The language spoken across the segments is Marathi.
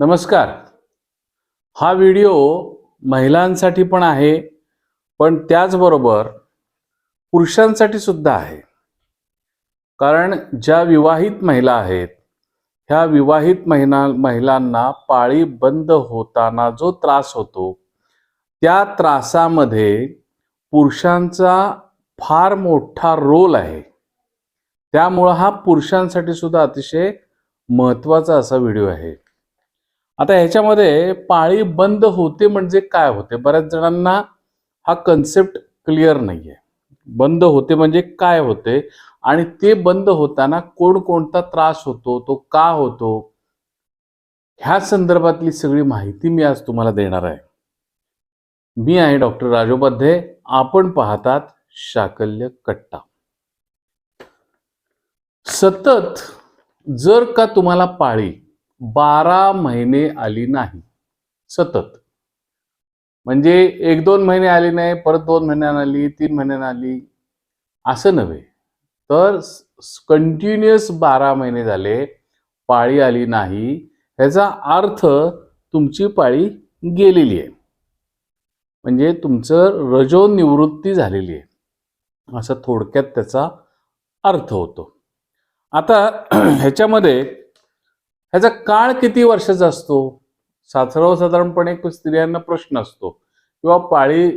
नमस्कार. हा व्हिडिओ महिलांसाठी पण आहे पण त्याचबरोबर पुरुषांसाठी सुद्धा आहे. कारण ज्या विवाहित महिला आहेत ह्या विवाहित महिला महिलांना पाळी बंद होताना जो त्रास होतो त्या त्रासामध्ये पुरुषांचा फार मोठा रोल आहे. त्यामुळं हा पुरुषांसाठी सुद्धा अतिशय महत्त्वाचा असा व्हिडिओ आहे. आता ह्याच्यामध्ये पाळी बंद होते म्हणजे काय होते? बऱ्याच जणांना हा कन्सेप्ट क्लिअर नाही आहे बंद होते म्हणजे काय होते? आणि ते बंद होताना कोणकोणता त्रास होतो? तो का होतो? ह्या संदर्भातली सगळी माहिती मी आज तुम्हाला देणार आहे. मी आहे डॉक्टर राजोपाध्ये आपण पाहतात शाकल्य कट्टा. सतत जर का तुम्हाला पाळी बारा महिने आली नाही. सतत. म्हणजे एक दोन महिने आली नाही परत दोन महिन्यानं आली तीन महिन्यानं आली असं नव्हे. तर कंटिन्युअस बारा महिने झाले पाळी आली नाही ह्याचा अर्थ तुमची पाळी गेलेली आहे. म्हणजे तुमचं रजो निवृत्ती झालेली आहे. असं थोडक्यात त्याचा अर्थ होतो. आता ह्याच्यामध्ये ह्याचा काळ किती वर्षाचा असतो? सर्वसाधारणपणे स्त्रियांना प्रश्न असतो. किंवा पाळी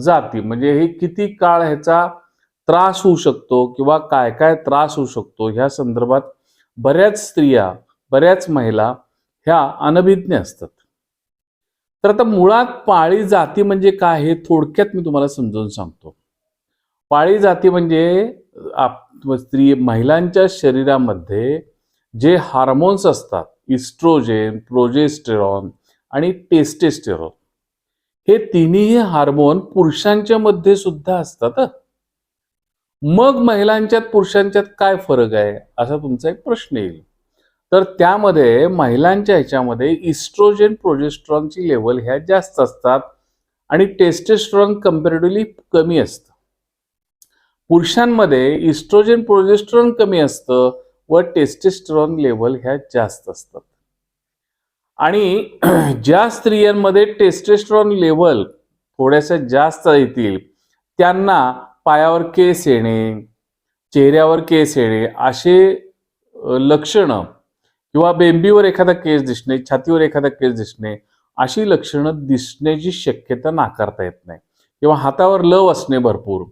जाती म्हणजे हे किती काळ ह्याचा त्रास होऊ शकतो किंवा काय काय त्रास होऊ शकतो? ह्या संदर्भात बऱ्याच स्त्रिया बऱ्याच महिला ह्या अनभिज्ञ असतात. तर आता मुळात पाळी जाती म्हणजे काय? हे थोडक्यात मी तुम्हाला समजून सांगतो. पाळी जाती म्हणजे आप स्त्री महिलांच्या शरीरामध्ये जे हार्मोन्स असतात इस्ट्रोजेन प्रोजेस्टेरॉन आणि टेस्टेस्टेरॉन हे तिन्ही हार्मोन पुरुषांच्या मध्ये सुद्धा असतात मग महिलांच्यात पुरुषांच्यात काय फरक आहे असा तुमचा एक प्रश्न येईल. तर त्यामध्ये महिलांच्या ह्याच्यामध्ये इस्ट्रोजेन प्रोजेस्ट्रॉनची लेवल ह्या जास्त असतात आणि टेस्टेस्ट्रॉन कम्पॅरेटिव्हली कमी असतं. पुरुषांमध्ये इस्ट्रोजेन प्रोजेस्ट्रॉन कमी असतं व टेस्टेस्ट्रॉन लेवल ह्या जास्त असतात. आणि ज्या स्त्रियांमध्ये टेस्टेस्ट्रॉन लेवल थोड्याशा जास्त येतील त्यांना पायावर केस येणे चेहऱ्यावर केस येणे असे लक्षणं किंवा बेंबीवर एखादा केस दिसणे छातीवर एखादा केस दिसणे अशी लक्षणं दिसण्याची शक्यता नाकारता येत नाही किंवा हातावर लव असणे भरपूर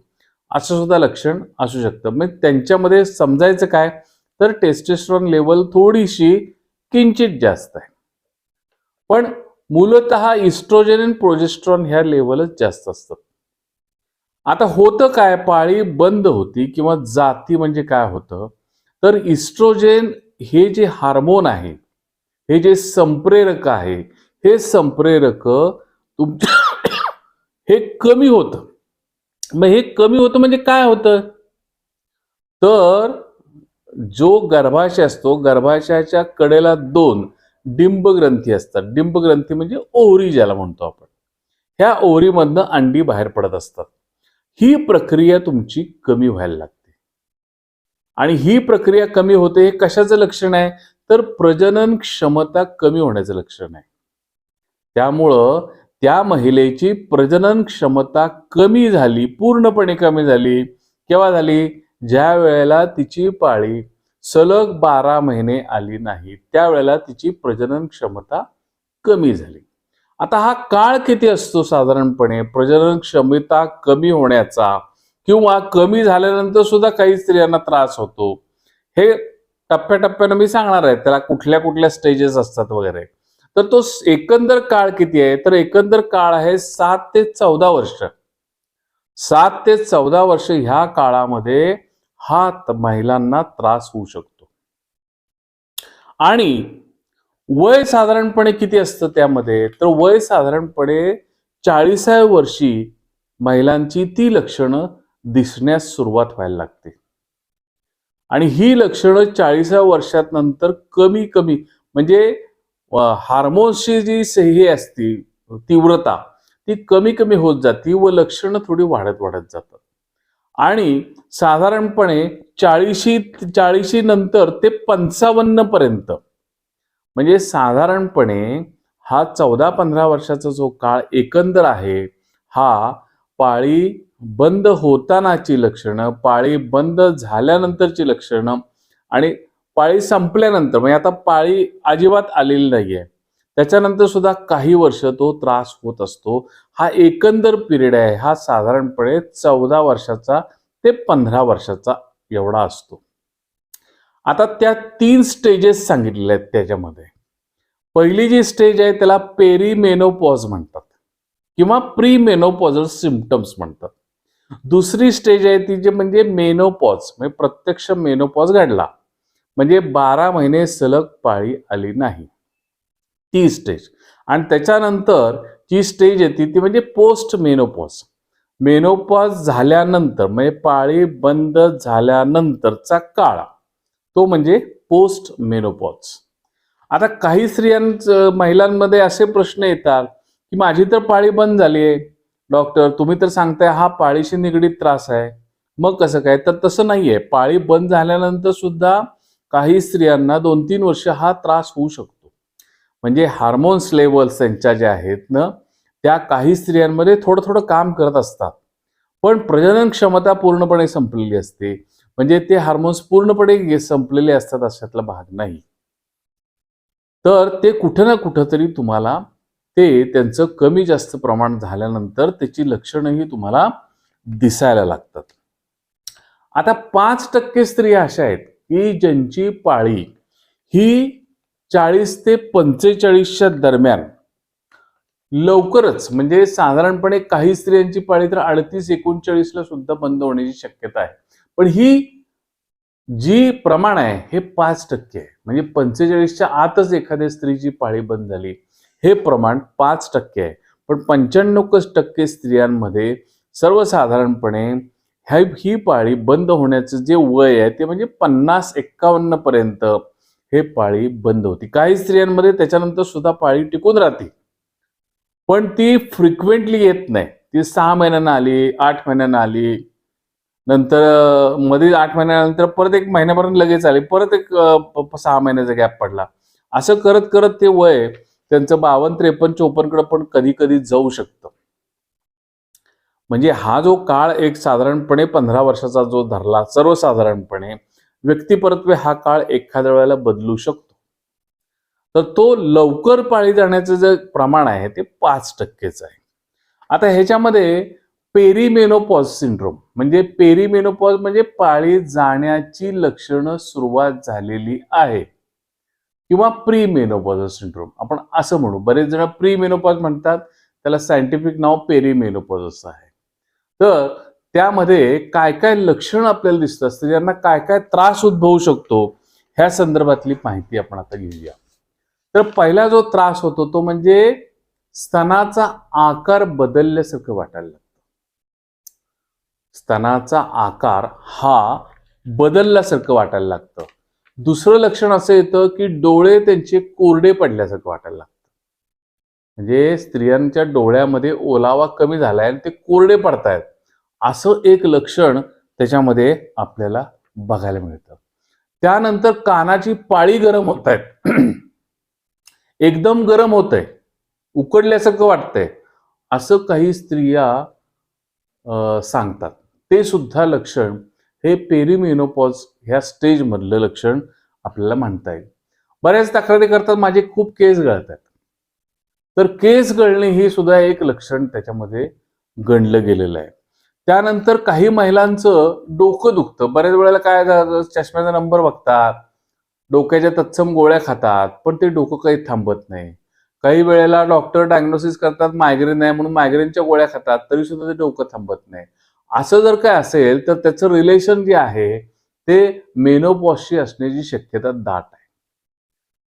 असं सुद्धा लक्षण असू शकतं. म्हणजे त्यांच्यामध्ये समजायचं काय? तर टेस्टेस्ट्रॉन लेवल थोडीशी किंचित जास्त आहे. पण मूलत इस्ट्रोजेन आणि प्रोजेस्ट्रॉन ह्या लेवलच जास्त असतात. आता होतं काय? पाळी बंद होती किंवा जाती म्हणजे काय होतं? तर इस्ट्रोजेन हे जे हार्मोन आहे हे जे संप्रेरक आहे हे संप्रेरक तुमच्या हे कमी होतं. मग हे कमी होतं म्हणजे काय होतं? तर जो गर्भाशय असतो गर्भाशयाच्या कडेला दोन डिंब ग्रंथी असतात. डिंब ग्रंथी म्हणजे ओहरी ज्याला म्हणतो आपण. ह्या ओहरीमधनं अंडी बाहेर पडत असतात. ही प्रक्रिया तुमची कमी व्हायला लागते. आणि ही प्रक्रिया कमी होते हे कशाचं लक्षण आहे? तर प्रजनन क्षमता कमी होण्याचं लक्षण आहे. त्यामुळं त्या महिलेची प्रजनन क्षमता कमी झाली पूर्णपणे कमी झाली. केव्हा झाली? ज्या वेळेला तिची पाळी सलग बारा महिने आली नाही त्यावेळेला तिची प्रजनन क्षमता कमी झाली. आता हा काळ किती असतो साधारणपणे? प्रजनन क्षमता कमी होण्याचा किंवा कमी झाल्यानंतर सुद्धा काही स्त्रियांना त्रास होतो. हे टप्प्याटप्प्यानं मी सांगणार आहे त्याला कुठल्या कुठल्या स्टेजेस असतात वगैरे. तर तो एकंदर काळ किती आहे? तर एकंदर काळ आहे सात ते चौदा वर्ष. सात ते चौदा वर्ष ह्या काळामध्ये हा महिलांना त्रास होऊ शकतो. आणि वय साधारणपणे किती असतं त्यामध्ये? तर वय साधारणपणे चाळीसाव्या वर्षी महिलांची ती लक्षणं दिसण्यास सुरुवात व्हायला लागते. आणि ही लक्षणं चाळीसाव्या वर्षात नंतर कमी कमी म्हणजे हार्मोन्सची जी सही हे असती तीव्रता ती कमी कमी होत जाते व लक्षणं थोडी वाढत वाढत जातात. आणि साधारणपणे चाळीशी चाळीशी नंतर ते पंचावन्न पर्यंत. म्हणजे साधारणपणे हा चौदा पंधरा वर्षाचा जो काळ एकंदर आहे हा पाळी बंद होतानाची लक्षणं पाळी बंद झाल्यानंतरची लक्षणं आणि पाळी संपल्यानंतर म्हणजे आता पाळी अजिबात आलेली नाहीये. त्याच्यानंतर सुद्धा काही वर्ष तो त्रास होत असतो. हा एकंदर पिरियड आहे. हा साधारणपणे चौदा वर्षाचा ते पंधरा वर्षाचा एवढा असतो. आता त्या तीन स्टेजेस सांगितलेल्या आहेत त्याच्यामध्ये. पहिली जी स्टेज आहे त्याला पेरीमेनोपॉज म्हणतात किंवा प्री मेनोपॉझल सिमटम्स म्हणतात. दुसरी स्टेज आहे ती जे म्हणजे मेनोपॉज म्हणजे प्रत्यक्ष मेनोपॉज घडला. म्हणजे बारा महिने सलग पाळी आली नाही. ती स्टेज आणि त्याच्यानंतर जी स्टेज येते ती म्हणजे पोस्ट मेनोपॉज मेनोपॉज झाल्यानंतर म्हणजे पाळी बंद झाल्यानंतरचा काळ तो म्हणजे पोस्ट मेनोपॉज आता काही स्त्रियांच महिलांमध्ये असे प्रश्न येतात की माझी तर पाळी बंद झाली आहे. डॉक्टर तुम्ही तर सांगताय हा पाळीशी निगडीत त्रास आहे. मग कसं काय? तर तसं नाहीये. पाळी बंद झाल्यानंतर सुद्धा काही स्त्रियांना दोन तीन वर्ष हा त्रास होऊ शकतो. म्हणजे हार्मोन्स लेवल्स त्यांच्या ज्या आहेत ना त्या काही स्त्रियांमध्ये थोडं थोडं काम करत असतात. पण प्रजनन क्षमता पूर्णपणे संपलेली असते. म्हणजे ते हार्मोन्स पूर्णपणे संपलेले असतात अशातला भाग नाही. तर ते कुठं ना कुठंतरी तुम्हाला ते त्यांचं कमी जास्त प्रमाण झाल्यानंतर त्याची लक्षणंही तुम्हाला दिसायला लागतात. आता पाच टक्के स्त्रिया अशा आहेत की ज्यांची पाळी ही चाळीस ते पंचेचाळीसच्या दरम्यान लवकरच म्हणजे साधारणपणे काही स्त्रियांची पाळी तर अडतीस एकोणचाळीसला सुद्धा बंद होण्याची शक्यता आहे. पण ही जी प्रमाण आहे हे पाच टक्के आहे. म्हणजे पंचेचाळीसच्या आतच एखाद्या स्त्रीची पाळी बंद झाली हे प्रमाण पाच टक्के आहे. पण पंच्याण्णव टक्के स्त्रियांमध्ये सर्वसाधारणपणे ह्या ही पाळी बंद होण्याचं जे वय आहे ते म्हणजे पन्नास एक्कावन्न पर्यंत हे पाळी बंद होती. काही स्त्रियांमध्ये त्याच्यानंतर सुद्धा पाळी टिकून राहते. पण ती फ्रिक्वेंटली येत नाही. ती सहा महिन्यानं आली आठ महिन्यानं आली नंतर मध्ये आठ महिन्यानंतर परत एक महिन्यापर्यंत लगेच आली. परत एक सहा महिन्याचा गॅप पडला. असं करत करत ते वय त्यांचं बावन्न त्रेपन्न चोपन्नकडे पण कधी कधी जाऊ शकतं. म्हणजे हा जो काळ एक साधारणपणे पंधरा वर्षाचा जो धरला सर्वसाधारणपणे व्यक्तिपरत्वे हा काळ एखाद्या वेळेला बदलू शकतो. तर तो लवकर पाळी जाण्याचं जे प्रमाण आहे ते पाच टक्केच आहे. आता ह्याच्यामध्ये पेरीमेनोपॉज सिंड्रोम म्हणजे पेरीमेनोपॉज म्हणजे पाळी जाण्याची लक्षणं सुरुवात झालेली आहे. किंवा प्रीमेनोपॉज सिंड्रोम आपण असं म्हणू. बरेच जण प्रीमेनोपॉज म्हणतात त्याला सायंटिफिक नाव पेरीमेनोपॉज असं आहे. तर त्यामध्ये काय काय लक्षण आपल्याला दिसत असतं ज्यांना काय काय त्रास उद्भवू शकतो ह्या संदर्भातली माहिती आपण आता घेऊया. तर पहिला जो त्रास होतो तो म्हणजे स्तनाचा आकार बदलल्यासारखं वाटायला लागतं. स्तनाचा आकार हा बदलल्यासारखं वाटायला लागतं. दुसरं लक्षण असं येतं की डोळे त्यांचे कोरडे पडल्यासारखं वाटायला लागतं. म्हणजे स्त्रियांच्या डोळ्यामध्ये ओलावा कमी झालाय आणि ते कोरडे पडतायत. असं एक लक्षण त्याच्यामध्ये आपल्याला बघायला मिळतं. त्यानंतर कानाची पाळी गरम होत आहेत एकदम गरम होत आहे उकडल्यासारखं वाटतंय. असं काही स्त्रिया सांगतात. ते सुद्धा लक्षण हे पेरिमेनोपॉज ह्या स्टेजमधलं लक्षण आपल्याला म्हणता येईल. बऱ्याच तक्रारी करतात माझे खूप केस गळतात तर केस गळणे हे सुद्धा एक लक्षण त्याच्यामध्ये गणलं गेलेलं आहे. त्यानंतर काही महिलांचं डोकं दुखतं. बऱ्याच वेळेला काय झालं, चष्म्याचा नंबर बघतात डोक्याच्या तत्सम गोळ्या खातात पण ते डोकं काही थांबत नाही. काही वेळेला डॉक्टर डायग्नोसिस करतात मायग्रेन आहे म्हणून मायग्रेनच्या गोळ्या खातात तरी सुद्धा ते डोकं थांबत नाही. असं जर काय असेल तर त्याचं रिलेशन जे आहे ते मेनोपॉसशी असण्याची शक्यता दाट आहे.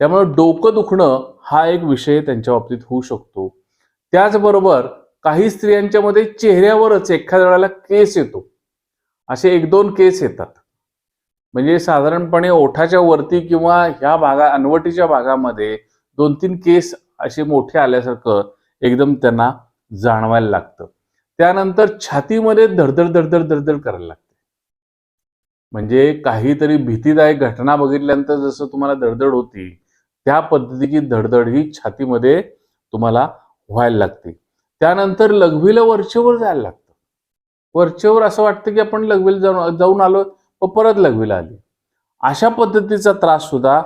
त्यामुळे डोकं दुखणं हा एक विषय त्यांच्या बाबतीत होऊ शकतो. त्याचबरोबर काही स्त्रियांच्या मध्ये चेहऱ्यावरच एखाद्या वेळेला केस येतो. असे एक दोन केस येतात. म्हणजे साधारणपणे ओठाच्या वरती किंवा ह्या भागा अनवटीच्या भागामध्ये दोन तीन केस असे मोठे आल्यासारखं एकदम त्यांना जाणवायला लागतं. त्यानंतर छातीमध्ये धडधड धडधड धडधड करायला लागते. म्हणजे काहीतरी भीतीदायक घटना बघितल्यानंतर जसं तुम्हाला धडधड होती त्या पद्धतीची धडधड ही छातीमध्ये तुम्हाला व्हायला लागते. त्यानंतर लघवीला वरचेवर जायला लागतं. वरचेवर असं वाटतं की आपण लघवीला जाऊन जाऊन आलो व परत लघवीला आली. अशा पद्धतीचा त्रास सुद्धा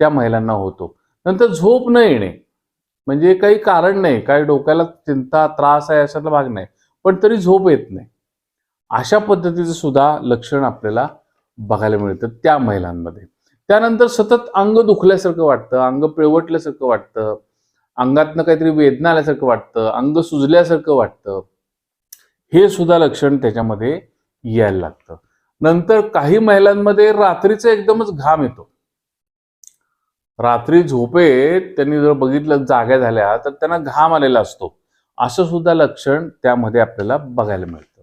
त्या महिलांना होतो. नंतर झोप न येणे म्हणजे काही कारण नाही काही डोक्याला चिंता त्रास आहे अशातला भाग नाही पण तरी झोप येत नाही. अशा पद्धतीचं सुद्धा लक्षण आपल्याला बघायला मिळतं त्या महिलांमध्ये. त्यानंतर सतत अंग दुखल्यासारखं वाटतं अंग पिळवटल्यासारखं वाटतं. अंगातनं काहीतरी वेदना आल्यासारखं वाटतं अंग सुजल्यासारखं वाटतं. हे सुद्धा लक्षण त्याच्यामध्ये यायला लागतं. नंतर काही महिलांमध्ये रात्रीचा एकदमच घाम येतो. रात्री झोपेत त्यांनी जर बघितलं जाग्या झाल्या तर त्यांना घाम आलेला असतो. असं सुद्धा लक्षण त्यामध्ये आपल्याला बघायला मिळतं.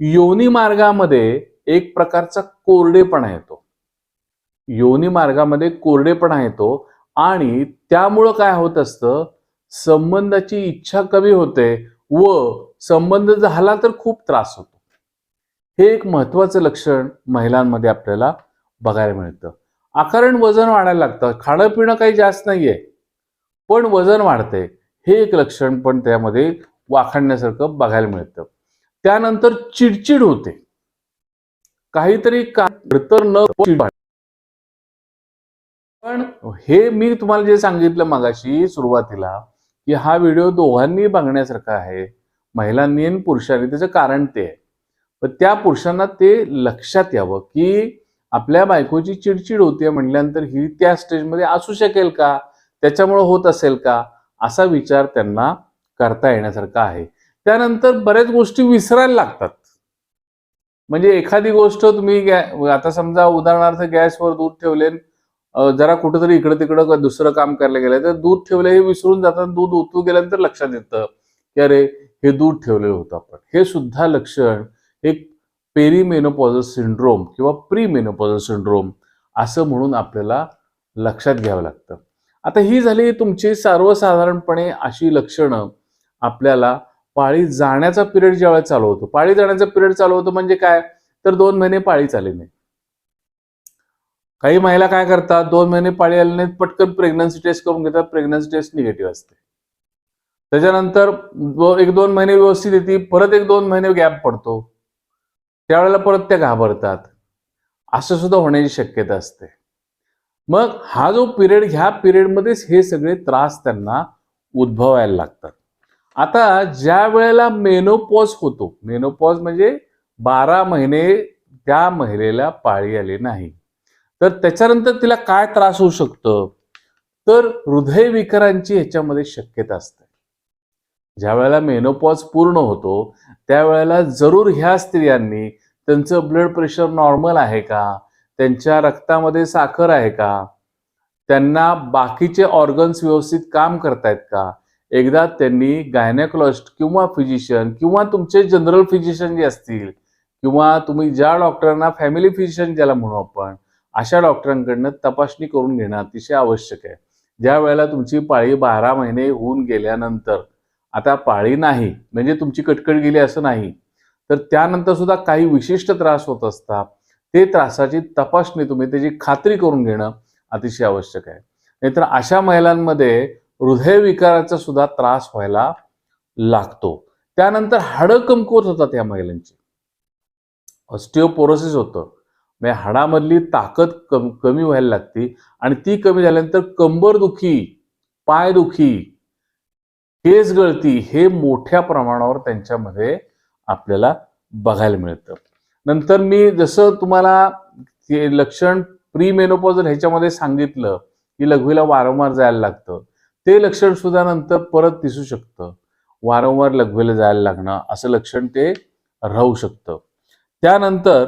योनी मार्गामध्ये एक प्रकारचा कोरडेपणा येतो. योनी मार्गामध्ये कोरडेपणा येतो. आणि त्यामुळं काय होत असतं? संबंधाची इच्छा कमी होते व संबंध झाला तर खूप त्रास होतो. हे एक महत्वाचं लक्षण महिलांमध्ये आपल्याला बघायला मिळतं. आकारण वजन वाढायला लागतं. खाणं पिणं काही जास्त नाहीये. पण वजन वाढते. हे एक लक्षण पण त्यामध्ये वाखाणण्यासारखं बघायला मिळतं. त्यानंतर चिडचिड होते. काहीतरी का तर न पण हे मी तुम्हाला जे सांगितलं मगाशी सुरुवातीला की हा व्हिडिओ दोघांनी बघण्यासारखा आहे महिलांनी आणि पुरुषांनी त्याचं कारण ते आहे. पण त्या पुरुषांना ते लक्षात यावं की आपल्या बायकोची चिडचिड होते म्हटल्यानंतर ही त्या स्टेजमध्ये असू शकेल का? त्याच्यामुळे होत असेल का? असा विचार त्यांना करता येण्यासारखा आहे. त्यानंतर बऱ्याच गोष्टी विसरायला लागतात. म्हणजे एखादी गोष्ट तुम्ही गॅ- आता समजा उदाहरणार्थ गॅसवर दूध ठेवले जरा कुठेतरी इकडं तिकडं दुसरं काम करायला गेलं तर दूध ठेवलं हे विसरून जातात दूध ओतू गेल्यानंतर लक्षात येतं की अरे हे दूध ठेवलेलं होतं आपण. हे सुद्धा लक्षण एक पेरीमेनोपॉझल सिंड्रोम किंवा प्री मेनोपॉझल सिंड्रोम असं म्हणून आपल्याला लक्षात घ्यावं लागतं. आता ही झाली तुमची सर्वसाधारणपणे अशी लक्षणं आपल्याला पाळी जाण्याचा पिरियड ज्यावेळेस चालू होतो. पाळी जाण्याचा पिरियड चालू होतो म्हणजे काय? तर दोन महिने पाळी चालली नाही काही महिला काय करतात दोन महिने पाळी आले नाहीत पटकन प्रेग्नन्सी टेस्ट करून घेतात प्रेग्नन्सी टेस्ट निगेटिव्ह असते. त्याच्यानंतर एक दोन महिने व्यवस्थित येते परत एक दोन महिने गॅप पडतो. त्यावेळेला परत त्या घाबरतात. असं सुद्धा होण्याची शक्यता असते. मग हा जो पिरियड ह्या पिरियडमध्येच हे सगळे त्रास त्यांना उद्भवायला लागतात. आता ज्या वेळेला मेनोपॉज होतो मेनोपॉज म्हणजे बारा महिने त्या महिलेला पाळी आली नाही. तर त्याच्यानंतर तिला काय त्रास होऊ शकतो? तर हृदयविकारांची ह्याच्यामध्ये शक्यता असते. ज्या वेळेला मेनोपॉज पूर्ण होतो त्यावेळेला जरूर ह्या स्त्रियांनी त्यांचं ब्लड प्रेशर नॉर्मल आहे का? त्यांच्या रक्तामध्ये साखर आहे का? त्यांना बाकीचे ऑर्गन्स व्यवस्थित काम करतायत का? एकदा त्यांनी गायनेकोलॉजिस्ट किंवा फिजिशियन किंवा तुमचे जनरल फिजिशियन जे असतील किंवा तुम्ही ज्या डॉक्टरांना फॅमिली फिजिशियन ज्याला म्हणू आपण अशा डॉक्टरांकडनं तपासणी करून घेणं अतिशय आवश्यक आहे. ज्या वेळेला तुमची पाळी बारा महिने होऊन गेल्यानंतर आता पाळी नाही म्हणजे तुमची कटकट गेली असं नाही तर त्यानंतर सुद्धा काही विशिष्ट त्रास होत असतात ते त्रासाची तपासणी तुम्ही त्याची खात्री करून घेणं अतिशय आवश्यक आहे. नाहीतर अशा महिलांमध्ये हृदयविकाराचा सुद्धा त्रास व्हायला लागतो. त्यानंतर हाडं कमकुवत होतात या महिलांची. ऑस्टिओपोरोसिस होतं. म्हणजे हाडामधली ताकद कम कमी व्हायला लागते आणि ती कमी झाल्यानंतर कंबर दुखी पाय दुखी केस गळती हे मोठ्या प्रमाणावर त्यांच्यामध्ये आपल्याला बघायला मिळतं. नंतर मी जसं तुम्हाला लक्षण प्री मेनोपॉझल ह्याच्यामध्ये सांगितलं की लघवीला वारंवार जायला लागतं. ते लक्षण सुद्धा नंतर परत दिसू शकतं. वारंवार लघवीला जायला लागणं असं लक्षण ते राहू शकतं. त्यानंतर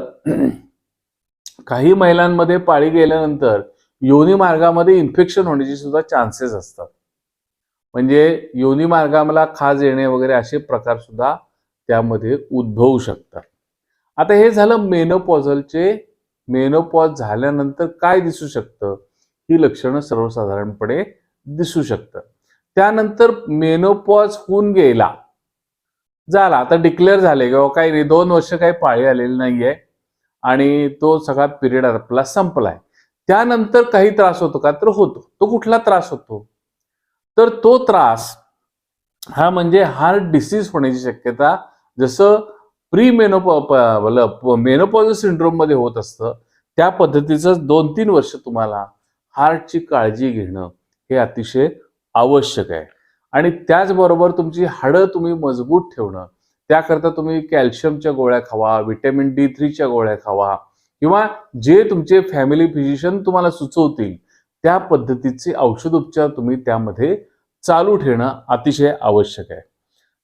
काही महिलांमध्ये पाळी गेल्यानंतर योनी मार्गामध्ये इन्फेक्शन होण्याची सुद्धा चान्सेस असतात. म्हणजे योनी मार्गाला खाज येणे वगैरे असे प्रकार सुद्धा त्यामध्ये उद्भवू शकतात. आता हे झालं मेनोपॉझलचे मेनोपॉज झाल्यानंतर काय दिसू शकतं? ही लक्षणं सर्वसाधारणपणे दिसू शकतं त्यानंतर मेनोपॉज होऊन गेला. झाला. आता डिक्लेअर झाले किंवा काही नाही दोन वर्ष काही पाळी आलेली नाहीये. आणि तो सगळा पिरियड आपला संपलाय. त्यानंतर काही त्रास होतो का? तर होतो. तो कुठला त्रास होतो? तर तो त्रास हा म्हणजे हार्ट डिसीज होण्याची शक्यता जसं प्री मेनोपॉ मेनोपॉज सिंड्रोममध्ये होत असतं त्या पद्धतीचं दोन तीन वर्ष तुम्हाला हार्टची काळजी घेणं हे अतिशय आवश्यक आहे. आणि त्याचबरोबर तुमची हाडं तुम्ही मजबूत ठेवणं त्याकरता तुम्ही कॅल्शियमच्या गोळ्या खावा व्हिटॅमिन डी थ्रीच्या गोळ्या खावा किंवा जे तुमचे फॅमिली फिजिशियन तुम्हाला सुचवतील त्या पद्धतीचे औषधोपचार तुम्ही त्यामध्ये चालू ठेवणं अतिशय आवश्यक आहे.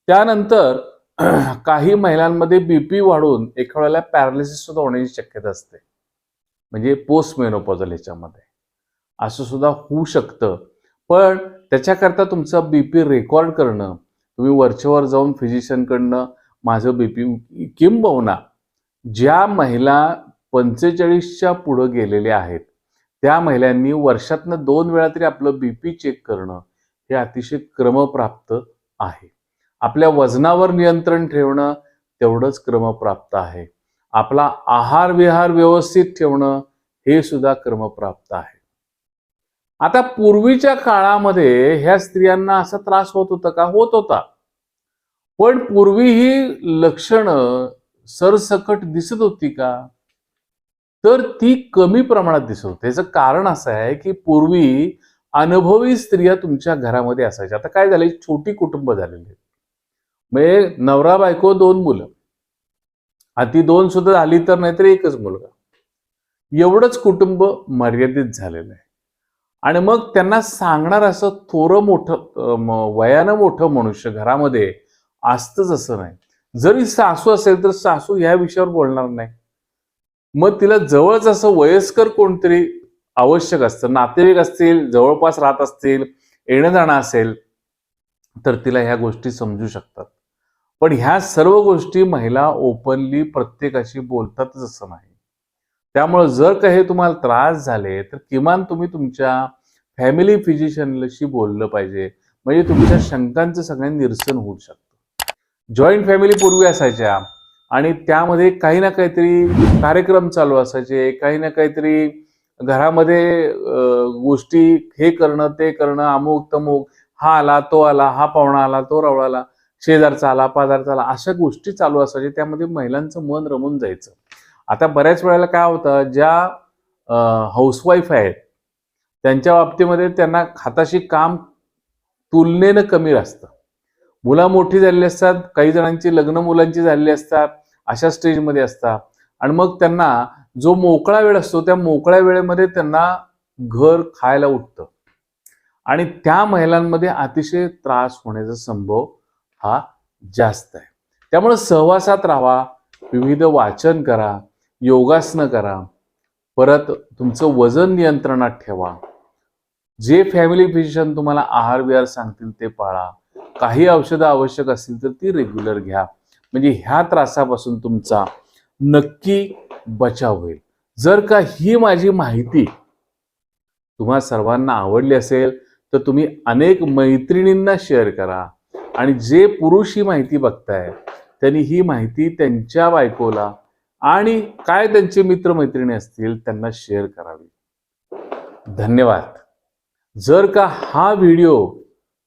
त्यानंतर काही महिलांमध्ये बीपी वाढून एका वेळेला पॅरालिसिस सुद्धा होण्याची शक्यता असते. म्हणजे पोस्ट मेनोपॉझल ह्याच्यामध्ये. असं सुद्धा होऊ शकतं. पण त्याच्याकरता तुमचा बीपी रेकॉर्ड करणं तुम्ही वरच्यावर जाऊन फिजिशियनकडनं माझं बीपी किंबहुना ज्या महिला पंचेचाळीसच्या पुढं गेलेल्या आहेत त्या महिलांनी वर्षातनं दोन वेळा तरी आपलं बीपी चेक करणं हे अतिशय क्रमप्राप्त आहे. आपल्या वजनावर नियंत्रण ठेवणं तेवढंच क्रमप्राप्त आहे. आपला आहार विहार व्यवस्थित ठेवणं हे सुद्धा क्रमप्राप्त आहे. आता पूर्वीच्या काळामध्ये ह्या स्त्रियांना असा त्रास होत होता का? होत होता. पण पूर्वी ही लक्षणं सरसकट दिसत होती का? तर ती कमी प्रमाणात दिसत होती. याचं कारण असं आहे की पूर्वी अनुभवी स्त्रिया तुमच्या घरामध्ये असायच्या. आता काय झालंय? छोटी कुटुंब झालेली आहेत. म्हणजे नवरा बायको दोन मुलं. अति दोन सुद्धा झाली तर नाहीतर एकच मुलगा. एवढंच कुटुंब मर्यादित झालेलं आहे. आणि मग त्यांना सांगणार असं थोरं मोठं वयानं मोठं मनुष्य घरामध्ये असतंच असं नाही. जरी सासू असेल तर सासू ह्या विषयावर बोलणार नाही. मग तिला जवळच असं वयस्कर कोणतरी आवश्यक असतं. नातेवाईक असतील जवळपास राहत असतील येणं जाणं असेल तर तिला ह्या गोष्टी समजू शकतात. पण ह्या सर्व गोष्टी महिला ओपनली प्रत्येकाशी बोलतातच असं नाही. त्यामुळे जर काही तुम्हाला त्रास झाले तर किमान तुम्ही तुमच्या फॅमिली फिजिशियनशी बोललं पाहिजे. म्हणजे तुमच्या शंकांचं सगळ्यांनी निरसन होऊ शकतं. जॉईंट फॅमिली पूर्वी असायच्या आणि त्यामध्ये काही ना काहीतरी कार्यक्रम चालू असायचे. काही ना काहीतरी घरामध्ये गोष्टी हे करणं ते करणं अमुक तमुक हा आला तो आला हा पाहुणा आला तो रवळा आला शेजारचा आला पाजारचा आला अशा गोष्टी चालू असायच्या. त्यामध्ये महिलांचं मन रमून जायचं. आता बऱ्याच वेळेला काय होतं ज्या हाऊसवाईफ आहेत त्यांच्या बाबतीमध्ये त्यांना हाताशी काम तुलनेनं कमी असतं. मुलं मोठी झालेली असतात काही जणांची लग्न मुलांची झालेली असतात अशा स्टेजमध्ये असतात. आणि मग त्यांना जो मोकळा वेळ असतो त्या मोकळ्या वेळेमध्ये त्यांना घर खायला उठतं. आणि त्या महिलांमध्ये अतिशय त्रास होण्याचा संभव हा जास्त आहे. त्यामुळे सहवासात राहा विविध वाचन करा योगासनं करा परत तुमचं वजन नियंत्रणात ठेवा. जे फॅमिली फिजिशियन तुम्हाला आहार विहार सांगतील ते पाळा. काही औषधं आवश्यक असतील तर ती रेग्युलर घ्या. म्हणजे ह्या त्रासापासून तुमचा नक्की बचाव होईल. जर का ही माझी माहिती तुम्हा सर्वांना आवडली असेल तर तुम्ही अनेक मैत्रिणींना शेअर करा. आणि जे पुरुष ही माहिती बघताय त्यांनी ही माहिती त्यांच्या बायकोला आणि काय त्यांचे मित्रमैत्रिणी असतील त्यांना शेअर करावी. धन्यवाद. जर का हा व्हिडिओ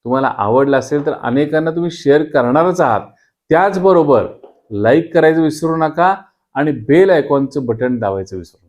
तुम्हाला आवडला असेल तर अनेकांना तुम्ही शेअर करणारच आहात. त्याचबरोबर लाईक करायचं विसरू नका आणि बेल आयकॉनचं बटन दाबायचं विसरू